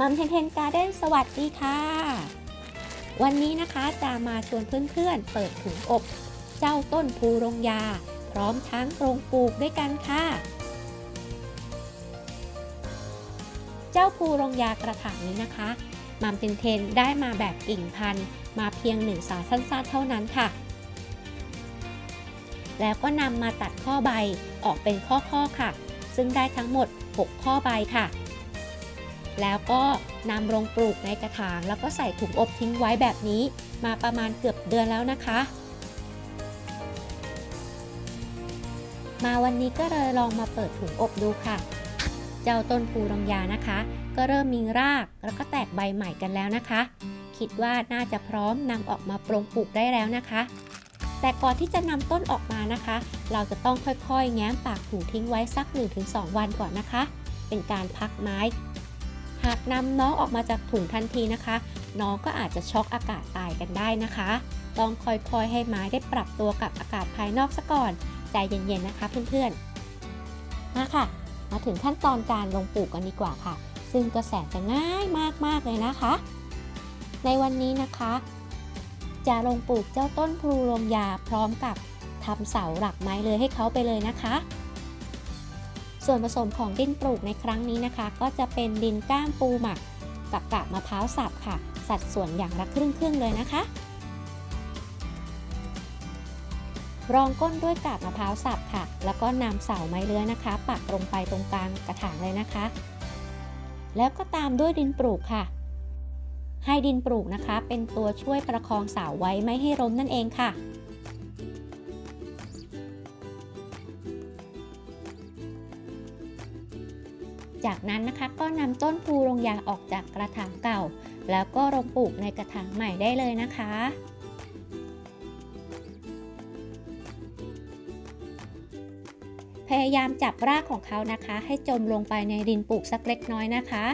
มัมเพนเทนการ์เด้นสวัสดีค่ะ วันนี้นะคะจะมาชวนเพื่อนๆ เปิดถุงอบ เจ้าต้นภูรงยา พร้อมช้างโครงปลูกด้วยกันค่ะ เจ้าภูรงยากระถางนี้นะคะมัมเพนเทนได้มาแบบกิ่งพันมาเพียงหนึ่งสาสั้นๆ เท่านั้นค่ะ แล้วก็นำมาตัดข้อใบออกเป็นข้อๆค่ะ ซึ่งได้ทั้งหมด 6 ข้อใบค่ะ แล้วก็นำลงปลูกในกระถาง แล้วก็ใส่ถุงอบทิ้งไว้แบบนี้ มาประมาณเกือบเดือนแล้วนะคะ มาวันนี้ก็เลยลองมาเปิดถุงอบดูค่ะ เจ้าต้นภูรังยานะคะ ก็เริ่มมีรากแล้วก็แตกใบใหม่กันแล้วนะคะ คิดว่าน่าจะพร้อมนำออกมาปรงปลูกได้แล้วนะคะ แต่ก่อนที่จะนำต้นออกมานะคะ เราจะต้องค่อยๆ แง้มปากถุงทิ้งไว้สัก 1-2 วันก่อนนะคะ เป็นการพักไม้ หากนำน้องออกมาจากถุงทันทีนะคะ น้องก็อาจจะช็อกอากาศตายกันได้นะคะ ต้องค่อยๆ ให้ไม้ได้ปรับตัวกับอากาศภายนอกซะก่อน ใจเย็นๆ นะคะเพื่อนๆ มาค่ะ มาถึงขั้นตอนการลงปลูกกันดีกว่าค่ะ ซึ่งก็แสนจะง่ายมากๆเลยนะคะ ในวันนี้นะคะ จะลงปลูกเจ้าต้นพลูลมยาพร้อมกับทำเสาหลักไม้เลยให้เขาไปเลยนะคะ ส่วนผสมของดินปลูกในครั้งนี้นะคะ ก็จะเป็นดินก้ามปูหมักกับกากมะพร้าวสับค่ะ สัดส่วนอย่างละครึ่งครึ่งๆเลยนะคะ รองก้นด้วยกากมะพร้าวสับค่ะ แล้วก็นำเสาไม้เลื้อยนะคะ ปักลงไปตรงกลางกระถางเลยนะคะ แล้วก็ตามด้วยดินปลูกค่ะ ให้ดินปลูกนะคะ เป็นตัวช่วยประคองเสาไว้ไม่ให้ล้มนั่นเองค่ะจากนั้นนะคะก็นำต้นภูรงยาออกจากกระถางเก่า แล้วก็ลงปลูกในกระถางใหม่ได้เลยนะคะ พยายามจับรากของเขานะคะ ให้จมลงไปในดินปลูกสักเล็กน้อยนะคะ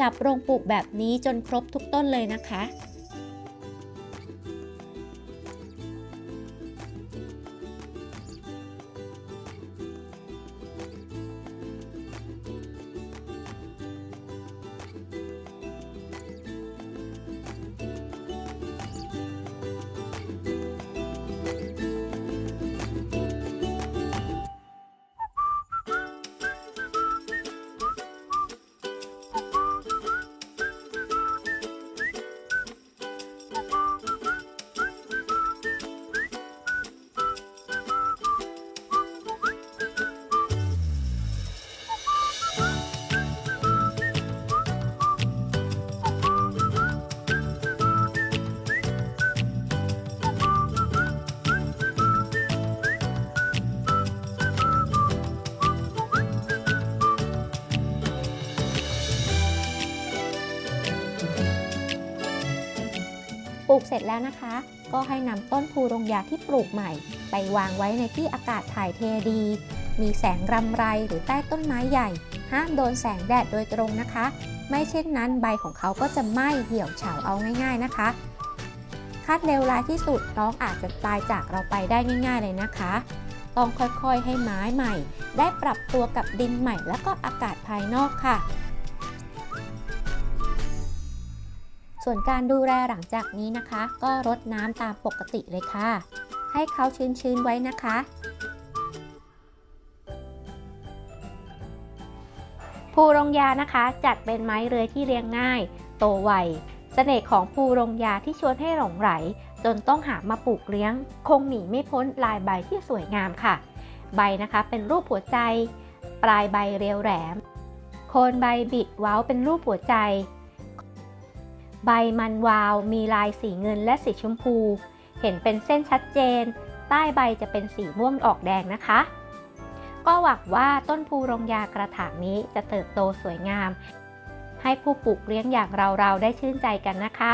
จับโรงปลูกแบบนี้จนครบทุกต้นเลยนะคะ ปลูกเสร็จแล้วนะคะ ก็ให้นำต้นภูรงยาที่ปลูกใหม่ ไปวางไว้ในที่อากาศถ่ายเทดี มีแสงรำไรหรือใต้ต้นไม้ใหญ่ ห้ามโดนแสงแดดโดยตรงนะคะ ไม่เช่นนั้นใบของเขาก็จะไหม้เหี่ยวเฉาเอาง่าย ๆนะคะคาดเร็วร้ายที่สุดน้องอาจจะตายจากเราไปได้ง่ายๆเลยนะคะ ต้องค่อยๆให้ไม้ใหม่ ได้ปรับตัวกับดินใหม่แล้วก็อากาศภายนอกค่ะ ส่วนการดูแลหลังจากนี้นะคะ ก็รดน้ำตามปกติเลยค่ะ ให้เขาชื้นๆไว้นะคะ ภูรงยานะคะ จัดเป็นไม้เรือยที่เลี้ยงง่าย โตไวเสน่ห์ของภูรงยาที่ชวนให้หลงไหล จนต้องหามาปลูกเลี้ยง คงหนีไม่พ้นลายใบที่สวยงามค่ะ ใบนะคะเป็นรูปหัวใจ ปลายใบเรียวแหลมโคนใบบิดเว้าเป็นรูปหัวใจ ใบมันวาว มีลายสีเงินและสีชมพู เห็นเป็นเส้นชัดเจน ใต้ใบจะเป็นสีม่วงออกแดงนะคะ ก็หวังว่าต้นภูรงยากระถางนี้จะเติบโตสวยงาม ให้ผู้ปลูกเลี้ยงอย่างเราๆได้ชื่นใจกันนะคะ